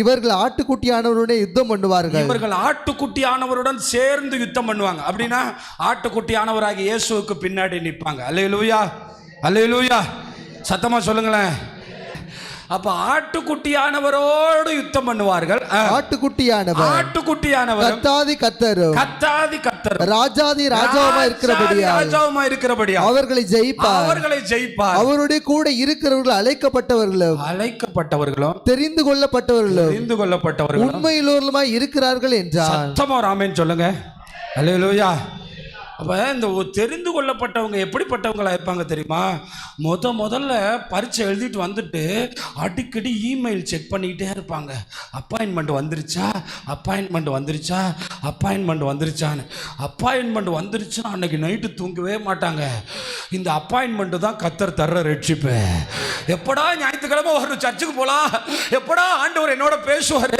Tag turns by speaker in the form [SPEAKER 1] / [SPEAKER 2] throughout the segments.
[SPEAKER 1] இவர்கள் ஆட்டுக்குட்டியானவருடைய யுத்தம் பண்ணுவார்கள்.
[SPEAKER 2] இவர்கள் ஆட்டுக்குட்டியானவருடன் சேர்ந்து யுத்தம் பண்ணுவாங்க. அப்படின்னா ஆட்டுக்குட்டியானவராகிய இயேசுவுக்கு பின்னாடி நிற்பாங்க. அல்லேலூயா அல்லேலூயா. சத்தமாக சொல்லுங்களேன். அப்ப ஆட்டுக்குட்டியானவரோடு யுத்தம் பண்ணுவார்கள்.
[SPEAKER 1] ஆட்டுக்குட்டியானவர்.
[SPEAKER 2] ஆட்டுக்குட்டியானவர்.
[SPEAKER 1] கத்தாதி கத்தரும்.
[SPEAKER 2] கத்தாதி கத்தர்
[SPEAKER 1] ராஜாதி ராஜாவுமா இருக்கிறபடியால்.
[SPEAKER 2] ராஜாவுமா இருக்கிறபடியா
[SPEAKER 1] அவர்களை ஜெயிப்பார்.
[SPEAKER 2] அவர்களை ஜெயிப்பார்.
[SPEAKER 1] அவருடைய கூட இருக்கிறவர்கள் அழைக்கப்பட்டவர்களும்.
[SPEAKER 2] அழைக்கப்பட்டவர்களும்.
[SPEAKER 1] தெரிந்து கொள்ளப்பட்டவர்களும்.
[SPEAKER 2] தெரிந்து கொள்ளப்பட்டவர்களும்.
[SPEAKER 1] உண்மையுள்ளவர்களுமாய் இருக்கிறார்கள் என்றார்
[SPEAKER 2] சத்தமா ராமேன்னு சொல்லுங்க. அல்லேலூயா அப்போ இந்த தெரிந்து கொள்ளப்பட்டவங்க எப்படிப்பட்டவங்களாக இருப்பாங்க தெரியுமா? முத முதல்ல பரீட்சை எழுதிட்டு வந்துட்டு அடிக்கடி இமெயில் செக் பண்ணிக்கிட்டே இருப்பாங்க. அப்பாயின்மெண்ட் வந்துருச்சா? அப்பாயின்மெண்ட் வந்துருச்சா? அப்பாயின்மெண்ட் வந்துருச்சான்னு. அப்பாயின்மெண்ட் வந்துருச்சுன்னா அன்னைக்கு நைட்டு தூங்கவே மாட்டாங்க. இந்த அப்பாயின்மெண்ட்டு தான் கத்தர் தர்ற ரட்சிப்பு. எப்படா ஞாயிற்றுக்கிழமை ஒரு சர்ச்சுக்கு போகலாம் எப்படா ஆண்டவர் என்னோட பேசுவார்.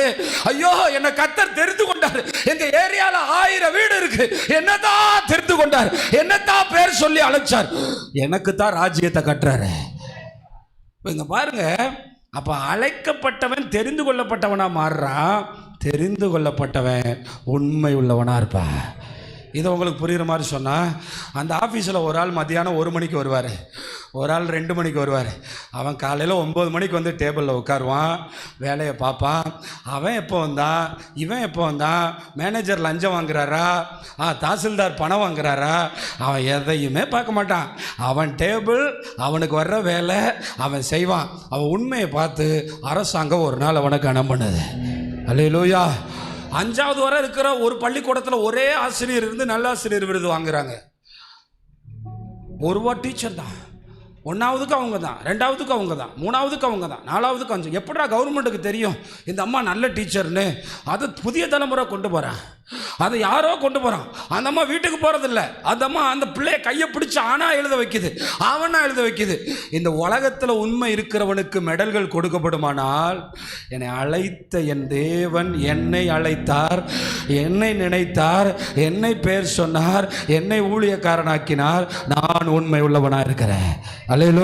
[SPEAKER 2] ஐயோ என்னை கத்தர் தெரிந்து கொண்டார். எங்கள் ஏரியாவில் ஆயிரம் வீடு இருக்குது என்னதான் தெரிந்து கொண்டார் பேர் சொல்லி அழைச்சார். எனக்கு தான் ராஜ்யத்தை கட்டுறாரு. இங்க பாருங்க. அப்போ அழைக்கப்பட்டவன் தெரிந்து கொள்ளப்பட்டவனாக மாறுறான். தெரிந்து கொள்ளப்பட்டவன் உண்மை உள்ளவனாக இருப்பான். இதை உங்களுக்கு புரிகிற மாதிரி சொன்னால் அந்த ஆஃபீஸில் ஒரு ஆள் மத்தியானம் ஒரு மணிக்கு வருவார். ஒரு ஆள் ரெண்டு மணிக்கு வருவார். அவன் காலையில் ஒம்பது மணிக்கு வந்து டேபிளில் உட்காருவான் வேலையை பார்ப்பான். அவன் எப்போ வந்தான்? இவன் எப்போ வந்தான்? மேனேஜர் லஞ்சம் வாங்குறாரா? ஆ தாசில்தார் பணம் வாங்குறாரா? அவன் எதையுமே பார்க்க மாட்டான். அவன் டேபிள் அவனுக்கு வர்ற வேலை அவன் செய்வான். அவன் உண்மையை பார்த்து அரசாங்கம் ஒரு நாள் அவனை கணம் பண்ணுது. அல்லேலூயா அஞ்சாவது வரை இருக்கிற ஒரு பள்ளிக்கூடத்தில் ஒரே ஆசிரியர் இருந்து நல்ல ஆசிரியர் விருது வாங்குறாங்க. ஒரு ரூபா டீச்சர் தான். ஒன்றாவதுக்கு அவங்க தான். ரெண்டாவதுக்கு அவங்க தான். மூணாவதுக்கு அவங்க தான். நாலாவதுக்கு அஞ்சு. எப்படா கவர்மெண்ட்டுக்கு தெரியும்? இந்த அம்மா நல்ல டீச்சர்னு அது புதிய தலைமுறை கொண்டு போகிறேன் அதை யாரோ கொண்டு போகிறான் அந்த அம்மா வீட்டுக்கு போகிறதில்ல அந்த அம்மா அந்த பிள்ளைய கையை பிடிச்சி ஆனா எழுத வைக்குது அவனா எழுத வைக்குது. இந்த உலகத்தில் உண்மை இருக்கிறவனுக்கு மெடல்கள் கொடுக்கப்படுமானால் என்னை அழைத்த என் தேவன் என்னை அழைத்தார் என்னை நினைத்தார் என்னை பேர் சொன்னார் என்னை ஊழியக்காரனாக்கினார் நான் உண்மை உள்ளவனாக இருக்கிறேன் அலையிலோ